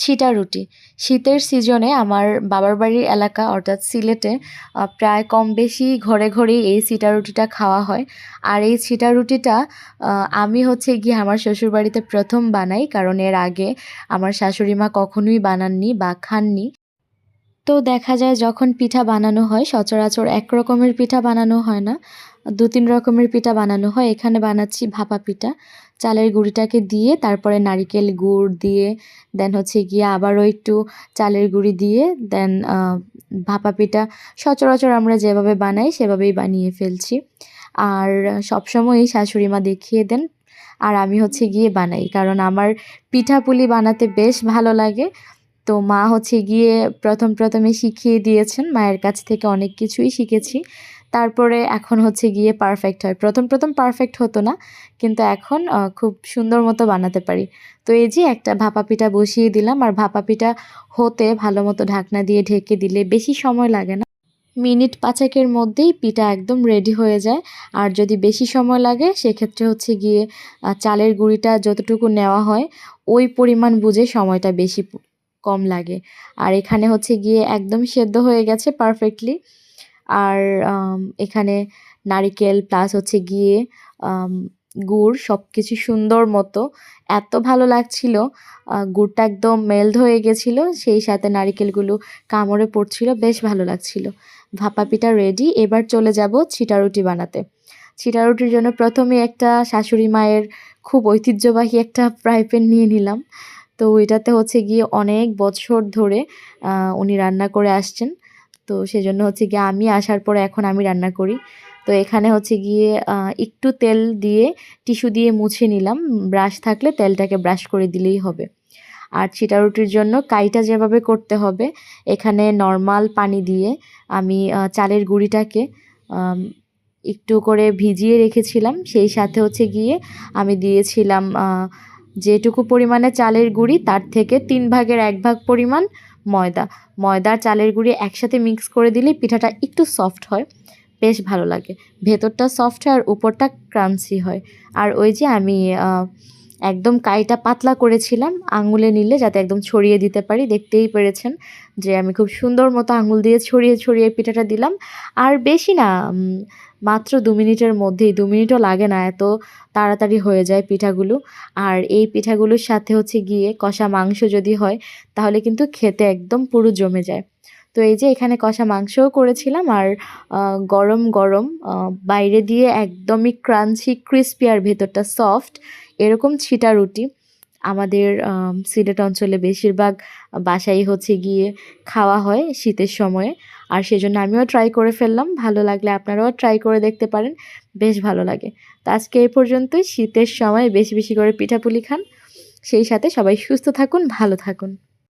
ছিটা রুটি। শীতের সিজনে আমার বাবার বাড়ির এলাকা, অর্থাৎ সিলেটে প্রায় কম বেশি ঘরে ঘরেই এই ছিটা রুটিটা খাওয়া হয়। আর এই ছিটা রুটিটা আমি হচ্ছে গিয়ে আমার শ্বশুরবাড়িতে প্রথম বানাই, কারণ এর আগে আমার শাশুড়ি মা কখনোই বানাননি বা খাননি। তো দেখা যায় যখন পিঠা বানানো হয়, সচরাচর এক রকমের পিঠা বানানো হয় না দু তিন রকমের পিঠা বানানো হয়। এখানে বানাচ্ছি ভাপা পিঠা। চালের গুঁড়িটাকে দিয়ে, তারপরে নারিকেল গুড় দিয়ে দেন হচ্ছে গিয়ে আবারও একটু চালের গুঁড়ি দিয়ে দেন ভাপা পিঠা, সচরাচর আমরা যেভাবে বানাই সেভাবেই বানিয়ে ফেলছি। আর সবসময়ই শাশুড়ি মা দেখিয়ে দেন, আর আমি হচ্ছে গিয়ে বানাই, কারণ আমার পিঠাপুলি বানাতে বেশ ভালো লাগে। তো মা হচ্ছে গিয়ে প্রথম প্রথমে শিখিয়ে দিয়েছেন, মায়ের কাছ থেকে অনেক কিছুই শিখেছি। তারপরে এখন হচ্ছে গিয়ে পারফেক্ট হয়। প্রথম প্রথম পারফেক্ট হতো না, কিন্তু এখন খুব সুন্দর মতো বানাতে পারি। তো এই যে একটা ভাপা পিঠা বসিয়ে দিলাম, আর ভাপা পিঠা হতে ভালো মতো ঢাকনা দিয়ে ঢেকে দিলে বেশি সময় লাগে না। মিনিট পাঁচেকের মধ্যেই পিঠা একদম রেডি হয়ে যায়। আর যদি বেশি সময় লাগে, সেক্ষেত্রে হচ্ছে গিয়ে চালের গুঁড়িটা যতটুকু নেওয়া হয়, ওই পরিমাণ বুঝে সময়টা বেশি কম লাগে। আর এখানে হচ্ছে গিয়ে একদম সেদ্ধ হয়ে গেছে পারফেক্টলি আর এখানে নারিকেল প্লাস হচ্ছে গিয়ে গুড় সব কিছু সুন্দর মতো। এত ভালো লাগছিল গুড়টা একদম মেল্ট হয়ে গেছিল, সেই সাথে নারিকেলগুলো কামড়ে পড়ছিল, বেশ ভালো লাগছিল। ভাপা পিঠা রেডি এবার চলে যাব ছিটা রুটি বানাতে। ছিটা রুটির জন্য প্রথমে একটা শাশুড়ি মায়ের খুব ঐতিহ্যবাহী একটা ফ্রাই প্যান নিয়ে নিলাম। তো এটাতে হচ্ছে গিয়ে অনেক বছর ধরে উনি রান্না করে আসছেন। তো সেজন্য হচ্ছে গিয়ে আমি আসার পরে এখন আমি রান্না করি। তো এখানে হচ্ছে গিয়ে একটু তেল দিয়ে টিস্যু দিয়ে মুছে নিলাম। ব্রাশ থাকলে তেলটাকে ব্রাশ করে দিলেই হবে। আর চিটা রুটির জন্য কাইটা যেভাবে করতে হবে, এখানে নর্মাল পানি দিয়ে আমি চালের গুঁড়িটাকে একটু করে ভিজিয়ে রেখেছিলাম। সেই সাথে হচ্ছে গিয়ে আমি দিয়েছিলাম যেটুকু পরিমাণে চালের গুঁড়ি, তার থেকে তিন ভাগের এক ভাগ পরিমাণ ময়দা। ময়দা চালের গুঁড়ি একসাথে মিক্স করে দিলে পিঠাটা একটু সফট হয়। বেশ ভালো লাগে। ভেতরটা সফট হয় আর উপরটা ক্রাঞ্চি হয়। আর ওই যে আমি একদম কাইটা পাতলা করেছিলাম, আঙুলে নিলে যাতে একদম ছড়িয়ে দিতে পারি। দেখতেই পেরেছেন যে আমি খুব সুন্দর মতো আঙুল দিয়ে ছড়িয়ে ছড়িয়ে পিঠাটা দিলাম। আর বেশি না মাত্র দু মিনিটের মধ্যেই, দু মিনিটও লাগে না, এত তাড়াতাড়ি হয়ে যায় পিঠাগুলো। আর এই পিঠাগুলোর সাথে হচ্ছে গিয়ে কষা মাংস যদি হয়, তাহলে কিন্তু খেতে একদম পুরো জমে যায়। তো এই যে এখানে কষা মাংসও করেছিলাম আর গরম গরম বাইরে দিয়ে একদমই ক্রাঞ্চি, ক্রিস্পি আর ভেতরটা সফট, এরকম ছিটা রুটি। আমাদের সিলেট অঞ্চলে বেশিরভাগ বাসাই হচ্ছে গিয়ে খাওয়া হয় শীতের সময়ে। আর সেজন্য আমিও ট্রাই করে ফেললাম, ভালো লাগলে আপনারাও ট্রাই করে দেখতে পারেন, বেশ ভালো লাগে। তো আজকে এই পর্যন্তই, শীতের সময় বেশি বেশি করে পিঠাপুলি খান। সেই সাথে সবাই সুস্থ থাকুন, ভালো থাকুন।